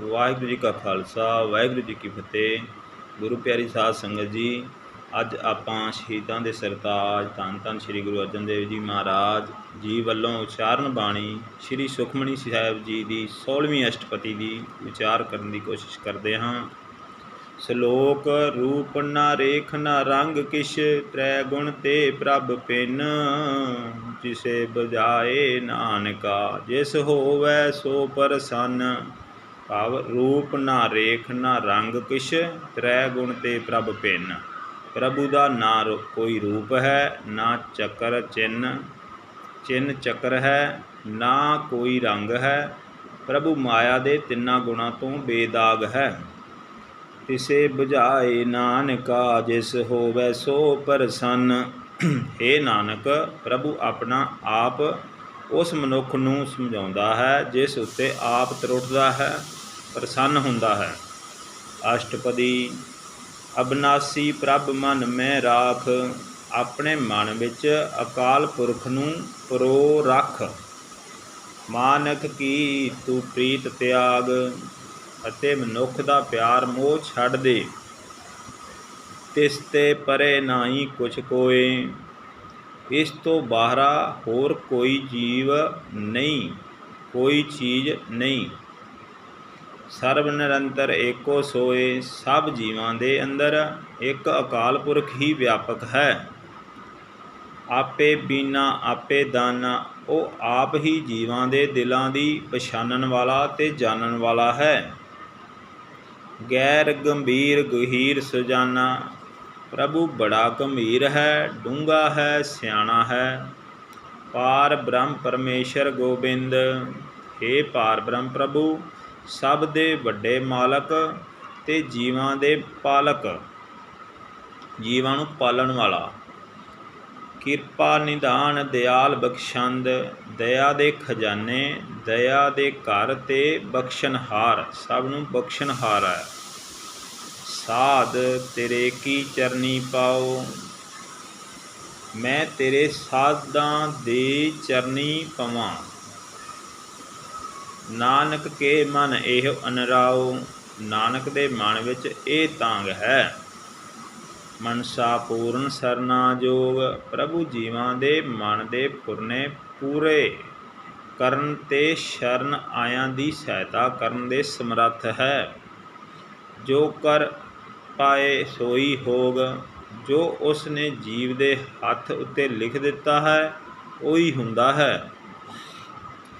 ਵਾਹਿਗੁਰੂ ਜੀ ਕਾ ਖਾਲਸਾ, ਵਾਹਿਗੁਰੂ ਜੀ ਕੀ ਫਤਿਹ। ਗੁਰੂ ਪਿਆਰੀ ਸਾਧ ਸੰਗਤ ਜੀ, ਅੱਜ ਆਪਾਂ ਸ਼ਹੀਦਾਂ ਦੇ ਸਰਤਾਜ ਧੰਨ ਧੰਨ ਸ੍ਰੀ ਗੁਰੂ ਅਰਜਨ ਦੇਵ ਜੀ ਮਹਾਰਾਜ ਜੀ ਵੱਲੋਂ ਉਚਾਰਨ ਬਾਣੀ ਸ੍ਰੀ ਸੁਖਮਨੀ ਸਾਹਿਬ ਜੀ ਦੀ 16ਵੀਂ ਅਸ਼ਟਪਦੀ ਦੀ ਵਿਚਾਰ ਕਰਨ ਦੀ ਕੋਸ਼ਿਸ਼ ਕਰਦੇ ਹਾਂ। ਸ਼ਲੋਕ, ਰੂਪ ਨਾ ਰੇਖ ਨਾ ਰੰਗ ਕਿਛ, ਤ੍ਰੈ ਗੁਣ ਤੇ ਪ੍ਰਭ ਪਿੰਨ। ਜਿਸੇ ਬਜਾਏ ਨਾਨਕਾ, ਜਿਸ ਹੋਵੈ ਸੋ ਪਰਸੰਨ। ਭਾਵ ਰੂਪ ਨਾ ਰੇਖ ਨਾ ਰੰਗ ਕਿਛ, ਤ੍ਰੈ ਗੁਣ ਤੇ ਪ੍ਰਭ ਭਿੰਨ। ਪ੍ਰਭੂ ਦਾ ਨਾ ਰੋ- ਕੋਈ ਰੂਪ ਹੈ, ਨਾ ਚੱਕਰ ਚਿੰਨ ਚਿੰਨ ਚੱਕਰ ਹੈ, ਨਾ ਕੋਈ ਰੰਗ ਹੈ। ਪ੍ਰਭੂ ਮਾਇਆ ਦੇ ਤਿੰਨਾਂ ਗੁਣਾਂ ਤੋਂ ਬੇਦਾਗ ਹੈ। ਤਿਸੇ ਬੁਝਾਏ ਨਾਨਕਾ, ਜਿਸ ਹੋਵੈ ਸੋ ਪ੍ਰਸੰਨ। हे ਨਾਨਕ, ਪ੍ਰਭੂ ਆਪਣਾ ਆਪ ਉਸ ਮਨੁੱਖ ਨੂੰ ਸਮਝਾਉਂਦਾ ਹੈ, ਜਿਸ ਉੱਤੇ ਆਪ ਤਰੁੱਟਦਾ ਹੈ। ਪ੍ਰਸੰਨ ਹੁੰਦਾ ਹੈ। ਅਸ਼ਟਪਦੀ, ਅਬਨਾਸੀ ਪ੍ਰਭ ਮਨ ਮੈਂ ਰਾਖ, ਆਪਣੇ ਮਨ ਵਿੱਚ ਅਕਾਲ ਪੁਰਖ ਨੂੰ ਪਰੋ ਰੱਖ। ਮਾਨਕ ਕੀ ਤੂੰ ਪ੍ਰੀਤ ਤਿਆਗ ਅਤੇ ਮਨੁੱਖ ਦਾ ਪਿਆਰ ਮੋਹ ਛੱਡ ਦੇ। ਤਿਸ ਤੇ ਪਰੇ ਨਾਹੀ ਕੁਛ ਕੋਏ, ਇਸ ਤੋਂ ਬਾਹਰਾ ਹੋਰ ਕੋਈ ਜੀਵ ਨਹੀਂ, ਕੋਈ ਚੀਜ਼ ਨਹੀਂ। ਸਰਬ ਨਿਰੰਤਰ ਏਕੋ ਸੋਏ ਸਭ ਜੀਵਾਂ ਦੇ ਅੰਦਰ ਇੱਕ ਅਕਾਲ ਪੁਰਖ ਹੀ ਵਿਆਪਕ ਹੈ। ਆਪੇ ਬੀਨਾ, ਆਪੇ ਦਾਨਾ, ਉਹ ਆਪ ਹੀ ਜੀਵਾਂ ਦੇ ਦਿਲਾਂ ਦੀ ਪਛਾਣਨ ਵਾਲਾ ਤੇ ਜਾਣਨ ਵਾਲਾ ਹੈ। ਗੈਰ ਗੰਭੀਰ ਗਹੀਰ ਸੁਜਾਨਾ, ਪ੍ਰਭੂ ਬੜਾ ਗੰਭੀਰ ਹੈ, ਡੂੰਘਾ ਹੈ, ਸਿਆਣਾ ਹੈ। ਪਾਰ ਬ੍ਰਹਮ ਪਰਮੇਸ਼ਰ ਗੋਬਿੰਦ हे ਪਾਰ ਬ੍ਰਹਮ ਪ੍ਰਭੂ ਸਭ ਦੇ ਵੱਡੇ ਮਾਲਕ ਤੇ ਜੀਵਾਂ ਦੇ ਪਾਲਕ। ਜੀਵਾਂ ਨੂੰ ਪਾਲਣ ਵਾਲਾ। ਕਿਰਪਾ, ਨਿਦਾਨ, ਦਿਆਲ ਬਖਸ਼ੰਦ, ਦਇਆ ਦੇ ਖਜ਼ਾਨੇ, ਦਇਆ ਦੇ ਘਰ ਤੇ ਬਖਸ਼ਨਹਾਰ ਸਭ ਨੂੰ ਬਖਸ਼ਨਹਾਰ ਹੈ। ਸਾਧ, ਤੇਰੇ ਕੀ ਚਰਨੀ ਪਾਓ? ਮੈਂ ਤੇਰੇ ਸਾਧਾਂ ਦੇ ਚਰਨੀ ਪਵਾਂ। ਨਾਨਕ ਕੇ ਮਨ ਇਹ ਅਨਰਾਉ, ਨਾਨਕ ਦੇ ਮਨ ਵਿੱਚ ਇਹ ਤਾਂਗ ਹੈ। ਮਨਸਾ ਪੂਰਨ ਸਰਨਾ ਜੋਗ, ਪ੍ਰਭੂ ਜੀਵਾਂ ਦੇ ਮਨ ਦੇ ਪੁਰਨੇ ਪੂਰੇ। ਕਰਨ ਤੇ ਸ਼ਰਨ ਆਇਆਂ ਦੀ ਸਹਾਇਤਾ ਕਰਨ ਦੇ ਸਮਰੱਥ ਹੈ। ਜੋ ਕਰ ਪਾਏ ਸੋਈ ਹੋਗ, ਜੋ ਉਸ ਨੇ ਜੀਵ ਦੇ ਹੱਥ ਉੱਤੇ ਲਿਖ ਦਿੱਤਾ ਹੈ, ਉਹੀ ਹੁੰਦਾ ਹੈ।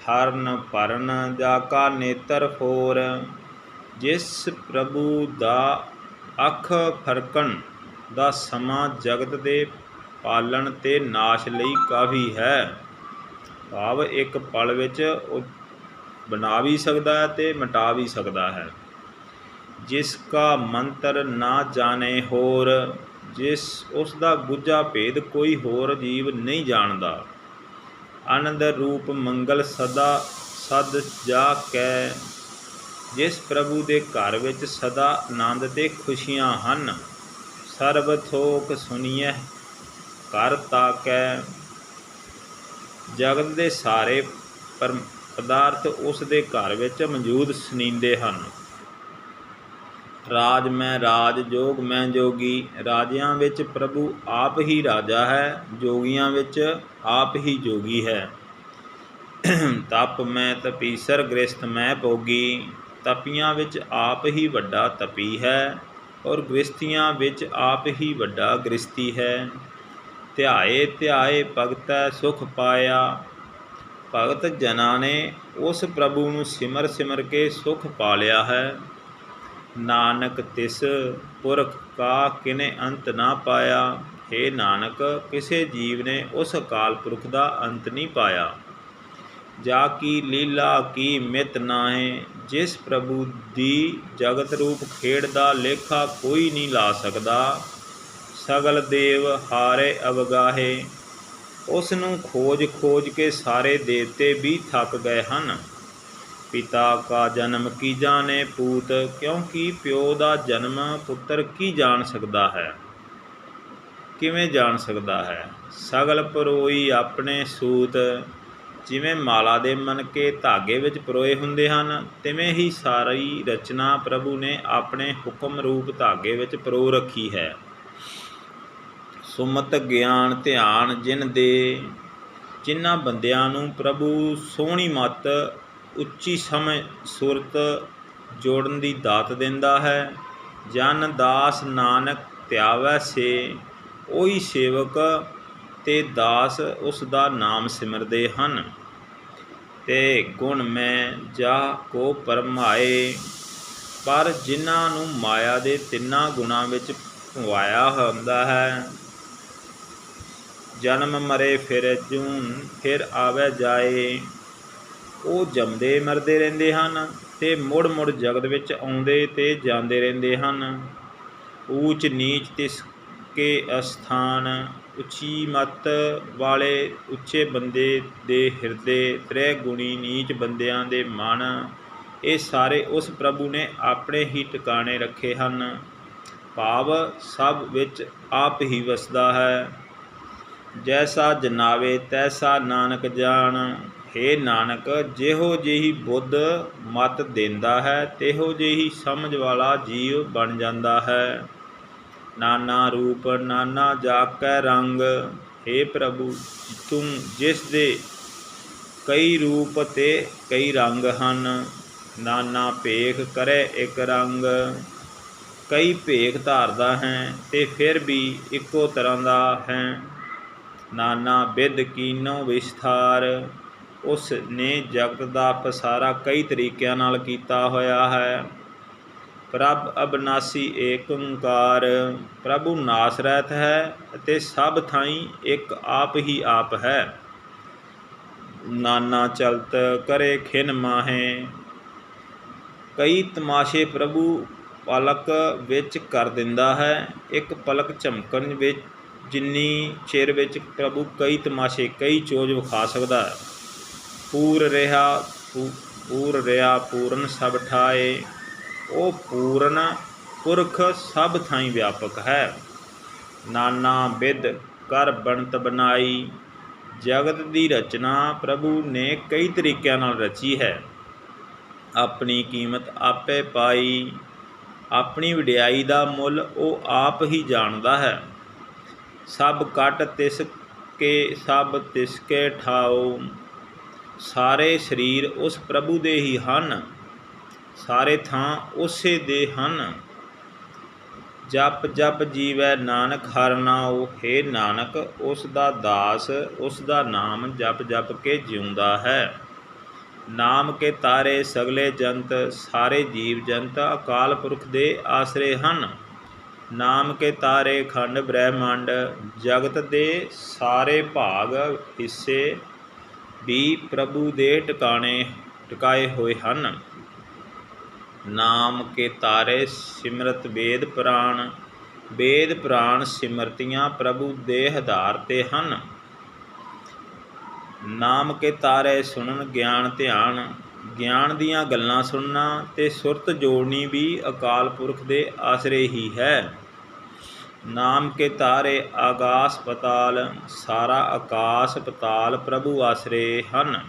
ਹਰਨ ਪਰਨ ਜਾ ਕਾ ਨੇਤਰ ਫੋਰ ਜਿਸ ਪ੍ਰਭੂ ਦਾ ਅੱਖ ਫਰਕਣ ਦਾ ਸਮਾਂ ਜਗਤ ਦੇ ਪਾਲਣ ਤੇ ਨਾਸ਼ ਲਈ ਕਾਫੀ ਹੈ। ਭਾਵ ਇੱਕ ਪਲ ਵਿੱਚ ਉਹ ਬਣਾ ਵੀ ਸਕਦਾ ਹੈ ਤੇ ਮਿਟਾ ਵੀ ਸਕਦਾ ਹੈ। ਜਿਸ ਕਾ ਮੰਤਰ ਨਾ ਜਾਣੇ ਹੋਰ, ਜਿਸ ਉਸ ਦਾ ਗੁੱਜਾ ਭੇਦ ਕੋਈ ਹੋਰ ਜੀਵ ਨਹੀਂ ਜਾਣਦਾ। ਆਨੰਦ ਰੂਪ ਮੰਗਲ ਸਦਾ ਸਦ ਜਾ ਕੈ। ਜਿਸ ਪ੍ਰਭੂ ਦੇ ਘਰ ਵਿੱਚ ਸਦਾ ਆਨੰਦ ਤੇ ਖੁਸ਼ੀਆਂ ਹਨ, ਸਰਬ ਥੋਕ ਸੁਣੀਐ ਕਰ ਤਾਕੈ ਜਗਤ ਦੇ ਸਾਰੇ ਪਰ ਪਦਾਰਥ ਉਸ ਦੇ ਘਰ ਵਿੱਚ ਮੌਜੂਦ ਸੁਣੀਂਦੇ ਹਨ। ਰਾਜ ਮੈਂ ਰਾਜ, ਜੋਗ ਮੈਂ ਜੋਗੀ। ਰਾਜਿਆਂ ਵਿੱਚ ਪ੍ਰਭੂ ਆਪ ਹੀ ਰਾਜਾ ਹੈ, ਜੋਗੀਆਂ ਵਿੱਚ ਆਪ ਹੀ ਜੋਗੀ ਹੈ। ਤਪ ਮੈਂ ਤਪੀਸਰ ਗ੍ਰਸਥ ਮੈਂ ਭੋਗੀ। ਤਪੀਆਂ ਵਿੱਚ ਆਪ ਹੀ ਵੱਡਾ ਤਪੀ ਹੈ ਔਰ ਗ੍ਰਸਤੀਆਂ ਵਿੱਚ ਆਪ ਹੀ ਵੱਡਾ ਗ੍ਰਸਤੀ ਹੈ। ਧਿਆਏ ਧਿਆਏ ਭਗਤੈ ਸੁਖ ਪਾਇਆ। ਭਗਤ ਜਨਾਂ ਨੇ ਉਸ ਪ੍ਰਭੂ ਨੂੰ ਸਿਮਰ ਸਿਮਰ ਕੇ ਸੁਖ ਪਾ ਲਿਆ ਹੈ। ਨਾਨਕ ਤਿਸ ਪੁਰਖ ਕਾ ਕਿਨੇ ਅੰਤ ਨਾ ਪਾਇਆ? हे ਨਾਨਕ, ਕਿਸੇ ਜੀਵ ਨੇ ਉਸ ਅਕਾਲ ਪੁਰਖ ਦਾ ਅੰਤ ਨਹੀਂ ਪਾਇਆ। ਜਾ ਕੀ ਲੀਲਾ, ਕੀ ਮਿਤ ਨਾਹੇ, ਜਿਸ ਪ੍ਰਭੂ ਦੀ ਜਗਤ ਰੂਪ ਖੇਡ ਦਾ ਲੇਖਾ ਕੋਈ ਨਹੀਂ ਲਾ ਸਕਦਾ। ਸਗਲ ਦੇਵ ਹਾਰੇ ਅਵਗਾਹੇ ਉਸ ਨੂੰ ਖੋਜ ਖੋਜ ਕੇ ਸਾਰੇ ਦੇਵਤੇ ਵੀ ਥੱਕ ਗਏ ਹਨ। ਪਿਤਾ ਕਾ ਜਨਮ ਕੀ ਜਾਣੇ ਪੂਤ, ਕਿਉਂਕਿ ਪਿਓ ਦਾ ਜਨਮ ਪੁੱਤਰ ਕੀ ਜਾਣ ਸਕਦਾ ਹੈ? ਕਿਵੇਂ ਜਾਣ ਸਕਦਾ ਹੈ? ਸਗਲ ਪਰੋਈ ਆਪਣੇ ਸੂਤ, ਜਿਵੇਂ ਮਾਲਾ ਦੇ ਮਨਕੇ ਧਾਗੇ ਵਿੱਚ ਪਰੋਏ ਹੁੰਦੇ ਹਨ, ਤਿਵੇਂ ਹੀ ਸਾਰੀ ਰਚਨਾ ਪ੍ਰਭੂ ਨੇ ਆਪਣੇ ਹੁਕਮ ਰੂਪ ਧਾਗੇ ਵਿੱਚ ਪਰੋ ਰੱਖੀ ਹੈ। ਸੁਮਤ ਗਿਆਨ ਧਿਆਨ ਜਿਨ ਦੇ, ਜਿਨ੍ਹਾਂ ਬੰਦਿਆਂ ਨੂੰ ਪ੍ਰਭੂ ਸੋਹਣੀ ਮਤ ਉੱਚੀ ਸਮਝ ਸੁਰਤ ਜੋੜਨ ਦੀ ਦਾਤ ਦਿੰਦਾ ਹੈ। ਜਨ ਦਾਸ ਨਾਨਕ ਧਿਆਵੈ ਸੇ, ਉਹੀ ਸੇਵਕ ਤੇ ਦਾਸ ਉਸ ਦਾ ਨਾਮ ਸਿਮਰਦੇ ਹਨ। ਤੇ ਗੁਣ ਮੈਂ ਜਾ ਕੋ ਪਰਮਾਏ ਪਰ ਜਿਨ੍ਹਾਂ ਨੂੰ ਮਾਇਆ ਦੇ ਤਿੰਨਾਂ ਗੁਣਾਂ ਵਿੱਚ ਭਵਾਇਆ ਹੁੰਦਾ ਹੈ। ਜਨਮ ਮਰੇ ਫਿਰ ਜੂਨ ਫਿਰ ਆਵੇ ਜਾਏ ਉਹ ਜੰਮਦੇ ਮਰਦੇ ਰਹਿੰਦੇ ਹਨ ਤੇ ਮੁੜ ਮੁੜ ਜਗਤ ਵਿੱਚ ਆਉਂਦੇ ਤੇ ਜਾਂਦੇ ਰਹਿੰਦੇ ਹਨ। ਊਚ ਨੀਚ ਤਿਸ ਕੇ ਅਸਥਾਨ, ਉੱਚੀ ਮਤ ਵਾਲੇ ਉੱਚੇ ਬੰਦੇ ਦੇ ਹਿਰਦੇ, ਤ੍ਰੈ ਗੁਣੀ ਨੀਚ ਬੰਦਿਆਂ ਦੇ ਮਨ, ਇਹ ਸਾਰੇ ਉਸ ਪ੍ਰਭੂ ਨੇ ਆਪਣੇ ਹੀ ਟਿਕਾਣੇ ਰੱਖੇ ਹਨ। ਭਾਵ ਸਭ ਵਿੱਚ ਆਪ ਹੀ ਵਸਦਾ ਹੈ। ਜੈਸਾ ਜਨਾਵੇ, ਤੈਸਾ ਨਾਨਕ ਜਾਣ। ਹੇ ਨਾਨਕ, ਜਿਹੋ ਜਿਹੀ ਬੁੱਧ ਮਤ ਦਿੰਦਾ ਹੈ, ਤਿਹੋ ਜਿਹੀ ਸਮਝ ਵਾਲਾ ਜੀਵ ਬਣ ਜਾਂਦਾ ਹੈ। ਨਾਨਾ ਰੂਪ, ਨਾਨਾ ਜਾਕੈ ਰੰਗ। ਹੇ ਪ੍ਰਭੂ, ਤੂੰ ਜਿਸ ਦੇ ਕਈ ਰੂਪ ਤੇ ਕਈ ਰੰਗ ਹਨ, ਨਾਨਾ ਭੇਖ ਕਰੇ ਇੱਕ ਰੰਗ। ਕਈ ਭੇਖ ਧਾਰਦਾ ਹੈ, ਤੇ ਫਿਰ ਵੀ ਇੱਕੋ ਤਰ੍ਹਾਂ ਦਾ ਹੈ। ਨਾਨਾ ਬਿਦ ਕੀਨੋ ਵਿਸਥਾਰ। ਉਸ ਨੇ ਜਗਤ ਦਾ ਪਸਾਰਾ ਕਈ ਤਰੀਕਿਆਂ ਨਾਲ ਕੀਤਾ ਹੋਇਆ ਹੈ। ਪ੍ਰਭ ਅਬਨਾਸੀ ਏਕ ਓੰਕਾਰ, ਪ੍ਰਭੂ ਨਾਸ ਰਹਿਤ ਹੈ ਅਤੇ ਸਭ ਥਾਈ ਇੱਕ ਆਪ ਹੀ ਆਪ ਹੈ। ਨਾਨਾ ਚਲਤ ਕਰੇ ਖਿਨ ਮਾਹੇ। ਕਈ ਤਮਾਸ਼ੇ ਪ੍ਰਭੂ ਪਲਕ ਵਿੱਚ ਕਰ ਦਿੰਦਾ ਹੈ। ਇੱਕ ਪਲਕ ਝਮਕਣ ਵਿੱਚ, ਜਿੰਨੀ ਚਿਰ ਵਿੱਚ ਪ੍ਰਭੂ ਕਈ ਤਮਾਸ਼ੇ, ਕਈ ਚੋਜ ਵਿਖਾ ਸਕਦਾ ਹੈ। ਪੂਰ ਰਿਹਾ ਪੂਰ ਰਿਹਾ ਪੂਰਨ ਸਭ ਠਾਏ। ਉਹ ਪੂਰਨ ਪੁਰਖ ਸਭ ਥਾਈ ਵਿਆਪਕ ਹੈ। ਨਾਨਾ ਵਿਦ ਕਰ ਬਣਤ ਬਣਾਈ। ਜਗਤ ਦੀ ਰਚਨਾ ਪ੍ਰਭੂ ਨੇ ਕਈ ਤਰੀਕਿਆਂ ਨਾਲ ਰਚੀ ਹੈ। ਆਪਣੀ ਕੀਮਤ ਆਪੇ ਪਾਈ। ਆਪਣੀ ਵਡਿਆਈ ਦਾ ਮੁੱਲ ਉਹ ਆਪ ਹੀ ਜਾਣਦਾ ਹੈ। ਸਭ ਕਟ ਤਿਸ ਕੇ, ਸਭ ਤਿਸ ਕੇ ਠਾਓ ਸਾਰੇ ਸਰੀਰ ਉਸ ਪ੍ਰਭੂ ਦੇ ਹੀ ਹਨ, ਸਾਰੇ ਥਾਂ ਉਸੇ ਦੇ ਹਨ। ਜਪ ਜਪ ਜੀਵੈ ਨਾਨਕ, ਹਰ ਨਾਉ ਹੈ ਨਾਨਕ, ਉਸ ਦਾ ਦਾਸ, ਉਸ ਦਾ ਨਾਮ ਜਪ ਜਪ ਕੇ ਜਿਉਂਦਾ ਹੈ। ਨਾਮ ਕੇ ਤਾਰੇ ਸਗਲੇ ਜੰਤ, ਸਾਰੇ ਜੀਵ ਜੰਤ ਅਕਾਲ ਪੁਰਖ ਦੇ ਆਸਰੇ ਹਨ। ਨਾਮ ਕੇ ਤਾਰੇ ਖੰਡ ਬ੍ਰਹਿਮੰਡ, ਜਗਤ ਦੇ ਸਾਰੇ ਭਾਗ, ਹਿੱਸੇ ਵੀ ਪ੍ਰਭੂ ਦੇ ਟਿਕਾਣੇ, ਟਿਕਾਏ ਹੋਏ ਹਨ। ਨਾਮ ਕੇ ਤਾਰੇ ਸਿਮਰਤ ਵੇਦ ਪ੍ਰਾਣ ਵੇਦ ਪ੍ਰਾਣ ਸਿਮਰਤੀਆਂ ਪ੍ਰਭੂ ਦੇ ਆਧਾਰ ਤੇ ਹਨ। ਨਾਮ ਕੇ ਤਾਰੇ ਸੁਣਨ, ਗਿਆਨ ਧਿਆਨ, ਗਿਆਨ ਦੀਆਂ ਗੱਲਾਂ ਸੁਣਨਾ ਤੇ ਸੁਰਤ ਜੋੜਨੀ ਵੀ ਅਕਾਲ ਪੁਰਖ ਦੇ ਆਸਰੇ ਹੀ ਹੈ। ਨਾਮ ਕੇ ਤਾਰੇ ਆਗਾਸ ਪਤਾਲ, ਸਾਰਾ ਆਕਾਸ਼ ਪਤਾਲ ਪ੍ਰਭੂ ਆਸਰੇ ਹਨ।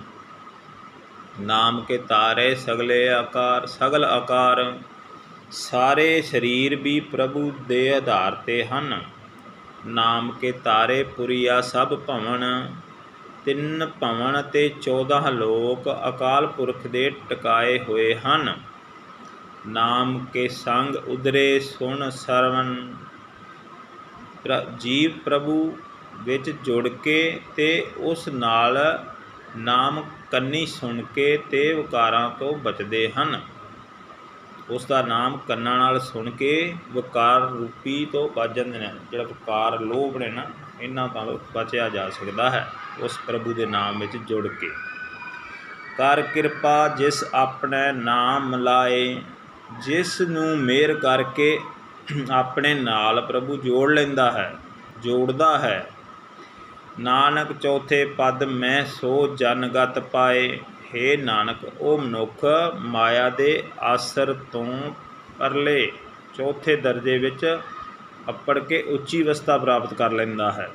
ਨਾਮ ਕੇ ਤਾਰੇ ਸਗਲੇ ਆਕਾਰ, ਸਗਲ ਆਕਾਰ, ਸਾਰੇ ਸਰੀਰ ਵੀ ਪ੍ਰਭੂ ਦੇ ਆਧਾਰ ਤੇ ਹਨ। ਨਾਮ ਕੇ ਤਾਰੇ ਪੁਰੀਆ ਸਭ ਭਵਨ, ਤਿੰਨ ਭਵਨ ਤੇ 14 ਲੋਕ ਅਕਾਲ ਪੁਰਖ ਦੇ ਟਿਕਾਏ ਹੋਏ ਹਨ। ਨਾਮ ਕੇ ਸੰਗ ਉਦਰੇ ਸੁਣ ਸਰਵਨ ਜੀਵ ਪ੍ਰਭੂ ਵਿੱਚ ਜੁੜ ਕੇ ਤੇ ਉਸ ਨਾਲ ਨਾਮ ਕੰਨੀ ਸੁਣ ਕੇ ਤੇ ਵਿਕਾਰਾਂ ਤੋਂ ਬਚਦੇ ਹਨ। ਉਸ ਦਾ ਨਾਮ ਕੰਨਾਂ ਨਾਲ ਸੁਣ ਕੇ ਵਿਕਾਰ ਰੂਪੀ ਤੋਂ ਬਚ ਜਾਂਦੇ ਨੇ। ਜਿਹੜਾ ਵਿਕਾਰ ਲੋਭ ਨੇ ਨਾ, ਇਹਨਾਂ ਤੋਂ ਬਚਿਆ ਜਾ ਸਕਦਾ ਹੈ ਉਸ ਪ੍ਰਭੂ ਦੇ ਨਾਮ ਵਿੱਚ ਜੁੜ ਕੇ। ਕਰ ਕਿਰਪਾ ਜਿਸ ਆਪਣੇ ਨਾਮ ਲਾਏ, ਜਿਸ ਨੂੰ ਮੇਰ ਕਰਕੇ ਆਪਣੇ ਨਾਲ ਪ੍ਰਭੂ ਜੋੜ ਲੈਂਦਾ ਹੈ, ਜੋੜਦਾ ਹੈ। ਨਾਨਕ ਚੌਥੇ ਪਦ ਮੈਂ ਸੋ ਜਨਗਤ ਪਾਏ। ਹੇ ਨਾਨਕ, ਉਹ ਮਨੁੱਖ ਮਾਇਆ ਦੇ ਆਸਰ ਤੋਂ ਪਰਲੇ ਚੌਥੇ ਦਰਜੇ ਵਿੱਚ ਅੱਪੜ ਕੇ ਉੱਚੀ ਅਵਸਥਾ ਪ੍ਰਾਪਤ ਕਰ ਲੈਂਦਾ ਹੈ।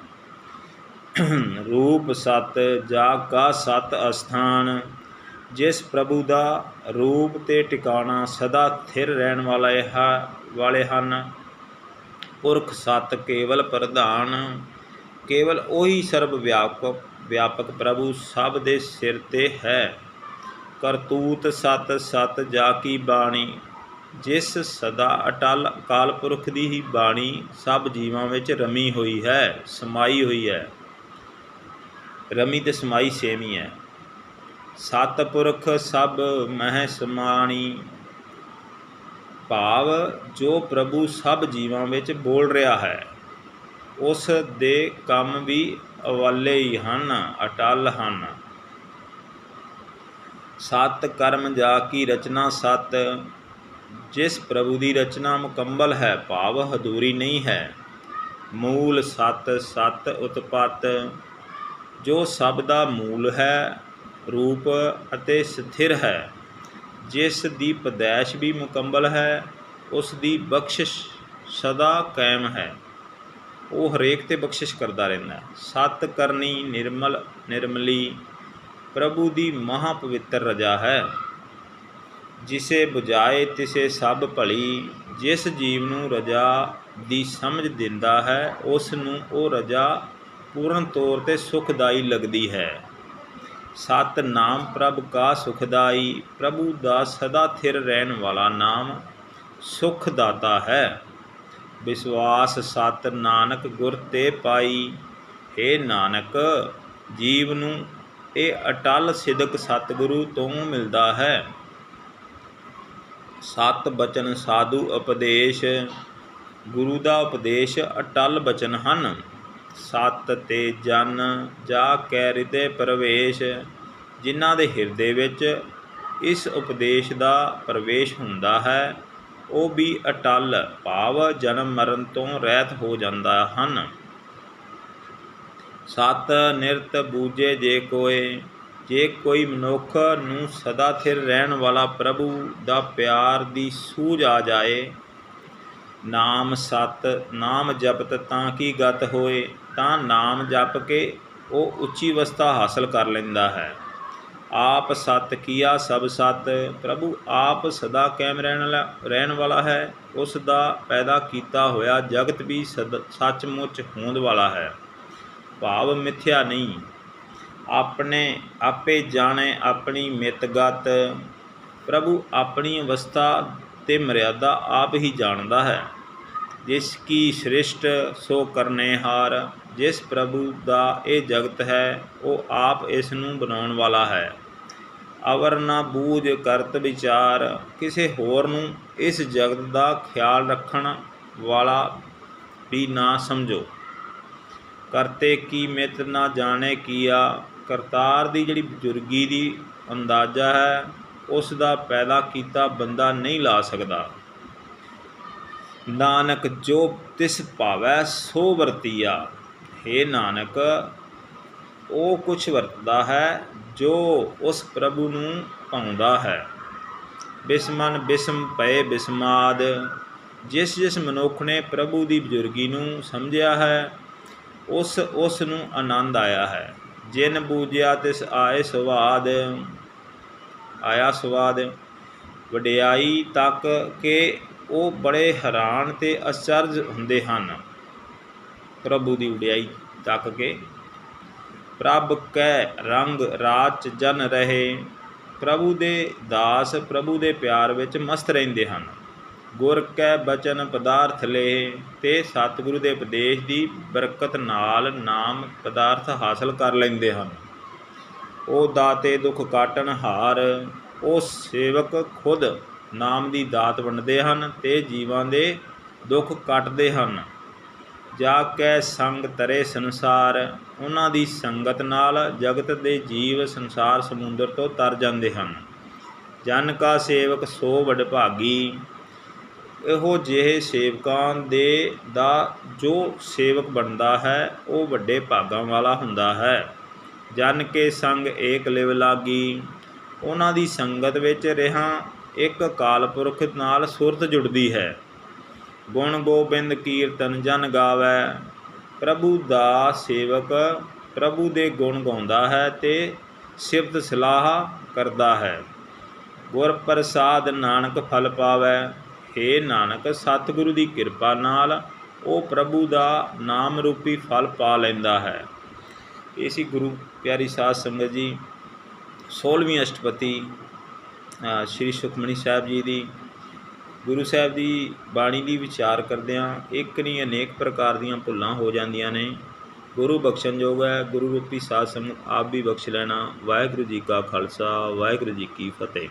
ਰੂਪ ਸਤ, ਜਾ ਕਾ ਸਤ ਅਸਥਾਨ, ਜਿਸ ਪ੍ਰਭੂ ਦਾ ਰੂਪ ਤੇ ਟਿਕਾਣਾ ਸਦਾ ਥਿਰ ਰਹਿਣ ਵਾਲਾ ਹੈ, ਵਾਲੇ ਹਨ। ਪੁਰਖ ਸਤ ਕੇਵਲ ਪ੍ਰਧਾਨ, ਕੇਵਲ ਉਹੀ ਸਰਬ ਵਿਆਪਕ ਵਿਆਪਕ ਪ੍ਰਭੂ ਸਭ ਦੇ ਸਿਰ ਤੇ ਹੈ। ਕਰਤੂਤ ਸਤ ਸਤ ਜਾ ਕੀ ਬਾਣੀ, ਜਿਸ ਸਦਾ ਅਟਲ ਅਕਾਲ ਪੁਰਖ ਦੀ ਹੀ ਬਾਣੀ ਸਭ ਜੀਵਾਂ ਵਿੱਚ ਰਮੀ ਹੋਈ ਹੈ, ਸਮਾਈ ਹੋਈ ਹੈ। ਰਮੀ ਤੇ ਸਮਾਈ ਸੇਮ ਹੀ ਹੈ। ਸਤਪੁਰਖ ਸਭ ਮਹਿ ਸਮਾਣੀ। ਭਾਵ ਜੋ ਪ੍ਰਭੂ ਸਭ ਜੀਵਾਂ ਵਿੱਚ ਬੋਲ ਰਿਹਾ ਹੈ, ਉਸ ਦੇ ਕੰਮ ਵੀ ਅਵਾਲੇ ਹੀ ਹਨ, ਅਟਲ ਹਨ। ਸਤ ਕਰਮ ਜਾ ਕੀ ਰਚਨਾ ਸਤ, ਜਿਸ ਪ੍ਰਭੂ ਦੀ ਰਚਨਾ ਮੁਕੰਮਲ ਹੈ, ਭਾਵ ਹਦੂਰੀ ਨਹੀਂ ਹੈ। ਮੂਲ ਸਤ ਸਤ ਉਤਪਤ, ਜੋ ਸਭ ਦਾ ਮੂਲ ਹੈ ਰੂਪ ਅਤੇ ਸਥਿਰ ਹੈ। ਜਿਸ ਦੀ ਪਦੈਸ਼ ਵੀ ਮੁਕੰਮਲ ਹੈ, ਉਸ ਦੀ ਬਖਸ਼ਿਸ਼ ਸਦਾ ਕਾਇਮ ਹੈ। ਉਹ ਹਰੇਕ ਤੇ ਬਖਸ਼ਿਸ਼ ਕਰਦਾ ਰਹਿੰਦਾ ਹੈ। ਸਤ ਕਰਨੀ ਨਿਰਮਲ, ਨਿਰਮਲੀ, ਪ੍ਰਭੂ ਦੀ ਮਹਾ ਪਵਿੱਤਰ ਰਜਾ ਹੈ। ਜਿਸੇ 부ਝਾਏ ਤਿਸੇ ਸਭ ਭਲੀ, ਜਿਸ ਜੀਵ ਨੂੰ ਰਜਾ ਦੀ ਸਮਝ ਦਿੰਦਾ ਹੈ, ਉਸ ਨੂੰ ਉਹ ਰਜਾ ਪੂਰਨ ਤੌਰ ਤੇ ਸੁਖਦਾਈ ਲੱਗਦੀ ਹੈ। ਸਤ ਨਾਮ ਪ੍ਰਭ ਕਾ ਸੁਖਦਾਈ ਪ੍ਰਭੂ ਦਾ ਸਦਾ ਥਿਰ ਰਹਿਣ ਵਾਲਾ ਨਾਮ ਸੁਖ ਦਾਤਾ ਹੈ। ਵਿਸ਼ਵਾਸ ਸਤ ਨਾਨਕ ਗੁਰ ਤੇ ਪਾਈ ਏ ਨਾਨਕ, ਜੀਵ ਨੂੰ ਇਹ ਅਟਲ ਸਿਦਕ ਸਤਿਗੁਰੂ ਤੋਂ ਮਿਲਦਾ ਹੈ। ਸਤ ਬਚਨ ਸਾਧੂ ਉਪਦੇਸ਼, ਗੁਰੂ ਦਾ ਉਪਦੇਸ਼ ਅਟਲ ਬਚਨ ਹਨ। ਸਤ ਤੇ ਜਨ ਜਾ ਕੈ ਹਿਰਦੇ ਪ੍ਰਵੇਸ਼, ਜਿਨ੍ਹਾਂ ਦੇ ਹਿਰਦੇ ਵਿੱਚ ਇਸ ਉਪਦੇਸ਼ ਦਾ ਪ੍ਰਵੇਸ਼ ਹੁੰਦਾ ਹੈ, ਉਹ ਵੀ ਅਟਲ ਭਾਵ ਜਨਮ ਮਰਨ ਤੋਂ ਰਹਿਤ ਹੋ ਜਾਂਦਾ ਹਨ। ਸਤ ਨਿਰਤ ਬੂਝੇ ਜੇ ਕੋਏ, ਜੇ ਕੋਈ ਮਨੁੱਖ ਨੂੰ ਸਦਾ ਥਿਰ ਰਹਿਣ ਵਾਲਾ ਪ੍ਰਭੂ ਦਾ ਪਿਆਰ ਦੀ ਸੂਝ ਆ ਜਾਏ ਨਾਮ ਸਤ, ਨਾਮ ਜਪਤ ਤਾਂ ਕੀ ਗਤ ਹੋਏ? ਤਾਂ ਨਾਮ ਜਪ ਕੇ ਉਹ ਉੱਚੀ ਅਵਸਥਾ ਹਾਸਲ ਕਰ ਲੈਂਦਾ ਹੈ। ਆਪ ਸਤ ਕੀਆ ਸਭ ਸਤ, ਪ੍ਰਭੂ ਆਪ ਸਦਾ ਕਾਇਮ ਰਹਿਣ ਵਾਲਾ ਰਹਿਣ ਵਾਲਾ ਹੈ। ਉਸ ਦਾ ਪੈਦਾ ਕੀਤਾ ਹੋਇਆ ਜਗਤ ਵੀ ਸਦ- ਸੱਚਮੁੱਚ ਹੋਂਦ ਵਾਲਾ ਹੈ। ਭਾਵ ਮਿਥਿਆ ਨਹੀਂ। ਆਪਣੇ ਆਪੇ ਜਾਣੇ ਆਪਣੀ ਮਿਤਗਤ ਪ੍ਰਭੂ ਆਪਣੀ ਅਵਸਥਾ ਤੇ ਮਰਿਆਦਾ ਆਪ ਹੀ ਜਾਣਦਾ ਹੈ। ਜਿਸ ਕੀ ਸ੍ਰਿਸ਼ਟ, ਸੋ ਕਰਨੇ ਹਾਰ ਜਿਸ ਪ੍ਰਭੂ ਦਾ ਇਹ ਜਗਤ ਹੈ, ਉਹ ਆਪ ਇਸ ਨੂੰ ਬਣਾਉਣ ਵਾਲਾ ਹੈ। ਅਵਰ ਨਾ ਬੂਝ ਕਰਤ ਵਿਚਾਰ, ਕਿਸੇ ਹੋਰ ਨੂੰ ਇਸ ਜਗਤ ਦਾ ਖਿਆਲ ਰੱਖਣ ਵਾਲਾ ਵੀ ਨਾ ਸਮਝੋ। ਕਰਤੇ ਕੀ ਮਿਤ ਨਾ ਜਾਣੇ ਕੀਆ, ਕਰਤਾਰ ਦੀ ਜਿਹੜੀ ਬਜ਼ੁਰਗੀ ਦੀ ਅੰਦਾਜ਼ਾ ਹੈ, ਉਸ ਦਾ ਪੈਦਾ ਕੀਤਾ ਬੰਦਾ ਨਹੀਂ ਲਾ ਸਕਦਾ। ਨਾਨਕ ਜੋ ਤਿਸ ਭਾਵੈ ਸੋ ਵਰਤੀਆ। हे ਨਾਨਕ ਉਹ ਕੁਛ ਵਰਤਦਾ ਹੈ ਜੋ ਉਸ ਪ੍ਰਭੂ ਨੂੰ ਪਾਉਂਦਾ ਹੈ। ਬਿਸਮਨ ਬਿਸਮ ਪਏ ਬਿਸਮਾਦ, ਜਿਸ ਜਿਸ ਮਨੁੱਖ ਨੇ ਪ੍ਰਭੂ ਦੀ ਬਜ਼ੁਰਗੀ ਨੂੰ ਸਮਝਿਆ ਹੈ, ਉਸ ਉਸ ਨੂੰ ਆਨੰਦ ਆਇਆ ਹੈ। ਜਿਨ ਬੂਝਿਆ ਤਿਸ ਆਏ ਸਵਾਦ, ਆਇਆ ਸਵਾਦ, ਵਡਿਆਈ ਤੱਕ ਕੇ ਉਹ ਬੜੇ ਹੈਰਾਨ ਤੇ ਅਚਰਜ ਹੁੰਦੇ ਹਨ। ਪ੍ਰਭੂ ਦੀ ਉਡਿਆਈ ਤੱਕ ਕੇ, ਪ੍ਰਭ ਕੈ ਰੰਗ ਰਾਚ ਜਨ ਰਹੇ, ਪ੍ਰਭੂ ਦੇ ਦਾਸ ਪ੍ਰਭੂ ਦੇ ਪਿਆਰ ਵਿੱਚ ਮਸਤ ਰਹਿੰਦੇ ਹਨ। ਗੁਰ ਕੈ ਬਚਨ ਪਦਾਰਥ ਲੇ, ਤੇ ਸਤਿਗੁਰੂ ਦੇ ਉਪਦੇਸ਼ ਦੀ ਬਰਕਤ ਨਾਲ ਨਾਮ ਪਦਾਰਥ ਹਾਸਲ ਕਰ ਲੈਂਦੇ ਹਨ। ਉਹ ਦਾਤੇ ਦੁੱਖ ਕਾਟਣ ਹਾਰ, ਉਹ ਸੇਵਕ ਖੁਦ ਨਾਮ ਦੀ ਦਾਤ ਵੰਡਦੇ ਹਨ ਤੇ ਜੀਵਾਂ ਦੇ ਦੁੱਖ ਕੱਟਦੇ ਹਨ। ਜਾ ਕੈ ਸੰਗ ਤਰੇ ਸੰਸਾਰ, ਉਹਨਾਂ ਦੀ ਸੰਗਤ ਨਾਲ ਜਗਤ ਦੇ ਜੀਵ ਸੰਸਾਰ ਸਮੁੰਦਰ ਤੋਂ ਤਰ ਜਾਂਦੇ ਹਨ। ਜਨ ਕਾ ਸੇਵਕ ਸੋ ਵਡਭਾਗੀ ਇਹੋ ਜਿਹੇ ਸੇਵਕਾਂ ਦੇ ਦਾ ਜੋ ਸੇਵਕ ਬਣਦਾ ਹੈ, ਉਹ ਵੱਡੇ ਭਾਗਾਂ ਵਾਲਾ ਹੁੰਦਾ ਹੈ। ਜਨ ਕੇ ਸੰਗ ਏਕ ਲਿਵ ਲਾਗੀ, ਉਹਨਾਂ ਦੀ ਸੰਗਤ ਵਿੱਚ ਰਹਾ ਇੱਕ ਕਾਲਪੁਰਖ ਨਾਲ ਸੁਰਤ ਜੁੜਦੀ ਹੈ। ਗੁਣ ਗੋਬਿੰਦ ਕੀਰਤਨ ਜਨ ਗਾਵੇ, ਪ੍ਰਭੂ ਦਾ ਸੇਵਕ ਪ੍ਰਭੂ ਦੇ ਗੁਣ ਗਾਉਂਦਾ ਹੈ ਤੇ ਸਿਫਤ ਸਲਾਹ ਕਰਦਾ ਹੈ। ਗੁਰ ਪ੍ਰਸਾਦ ਨਾਨਕ ਫਲ ਪਾਵੈ, ਹੇ ਨਾਨਕ ਸਤਿਗੁਰੂ ਦੀ ਕਿਰਪਾ ਨਾਲ ਉਹ ਪ੍ਰਭੂ ਦਾ ਨਾਮ ਰੂਪੀ ਫਲ ਪਾ ਲੈਂਦਾ ਹੈ। ਇਹ ਗੁਰੂ ਪਿਆਰੀ ਸਾਧ ਸੰਗਤ ਜੀ 16ਵੀਂ ਅਸ਼ਟਪਤੀ ਸ਼੍ਰੀ ਸੁਖਮਨੀ ਸਾਹਿਬ ਜੀ ਦੀ, ਗੁਰੂ ਸਾਹਿਬ ਦੀ ਬਾਣੀ ਦੀ ਵਿਚਾਰ ਕਰਦਿਆਂ ਇੱਕ ਨਹੀਂ, ਅਨੇਕ ਪ੍ਰਕਾਰ ਦੀਆਂ ਭੁੱਲਾਂ ਹੋ ਜਾਂਦੀਆਂ ਨੇ। ਗੁਰੂ ਬਖਸ਼ਣਯੋਗ ਹੈ, ਗੁਰੂ ਰੂਪੀ ਸਾਧ ਸੰਗਤ ਆਪ ਵੀ ਬਖਸ਼ ਲੈਣਾ। ਵਾਹਿਗੁਰੂ ਜੀ ਕਾ ਖਾਲਸਾ, ਵਾਹਿਗੁਰੂ ਜੀ ਕੀ ਫਤਿਹ।